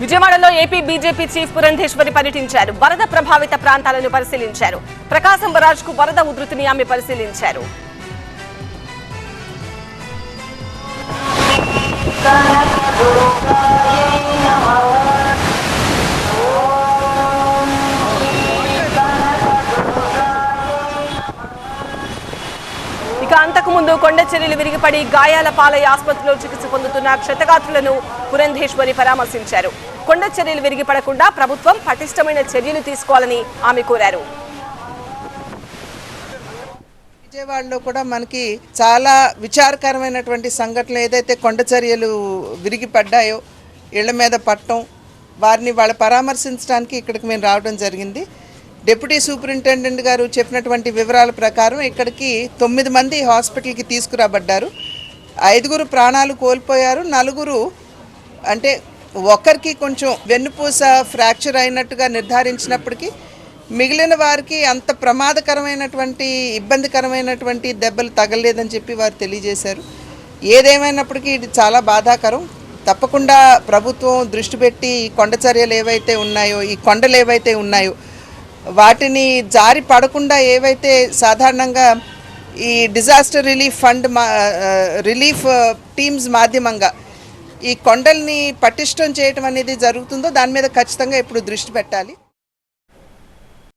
విజయవాడలో AP BJP chief Purandeswari పర్యటించారు. వరద ప్రభావిత ప్రాంతాలను పరిశీలించారు. ప్రకాశం బరాజ్కు వరద ఉధృతిని ఆమె పరిశీలించారు. అంతకుముందు కొండచర్యలు కొండ చర్యలు విరిగిపడి గాయాల పాలై ఆసుపత్రిలో చికిత్స పొందుతున్న క్షతగాత్రులను పురంధేశ్వరి పరామర్శించారు. కొండ చర్యలు విరిగిపడకుండా ప్రభుత్వం పటిష్టమైన చర్యలు తీసుకోవాలని ఆమె కోరారు. విజయవాడలో కూడా మనకి చాలా విచారకరమైనటువంటి సంఘటనలు ఏదైతే కొండ చర్యలు విరిగిపడ్డాయో ఇళ్ళ మీద పట్టడం వారిని వాళ్ళ పరామర్శించడానికి ఇక్కడికి మేము రావడం జరిగింది. డిప్యూటీ సూపరింటెండెంట్ గారు చెప్పినటువంటి వివరాల ప్రకారం ఇక్కడికి తొమ్మిది మంది హాస్పిటల్కి తీసుకురాబడ్డారు. ఐదుగురు ప్రాణాలు కోల్పోయారు. నలుగురు అంటే ఒకరికి కొంచెం వెన్నుపూస ఫ్రాక్చర్ అయినట్టుగా నిర్ధారించినప్పటికీ మిగిలిన వారికి అంత ప్రమాదకరమైనటువంటి ఇబ్బందికరమైనటువంటి దెబ్బలు తగలలేదని చెప్పి వారు తెలియజేశారు. ఏదేమైనప్పటికీ ఇది చాలా బాధాకరం. తప్పకుండా ప్రభుత్వం దృష్టి పెట్టి ఈ కొండ చర్యలు ఏవైతే ఉన్నాయో ఈ కొండలు ఏవైతే ఉన్నాయో వాటిని జారి పడకుండా ఏవైతే సాధారణంగా ఈ డిజాస్టర్ రిలీఫ్ ఫండ్ మా రిలీఫ్ టీమ్స్ మాధ్యమంగా ఈ కొండల్ని పటిష్టం చేయటం అనేది జరుగుతుందో దాని మీద ఖచ్చితంగా ఇప్పుడు దృష్టి పెట్టాలి.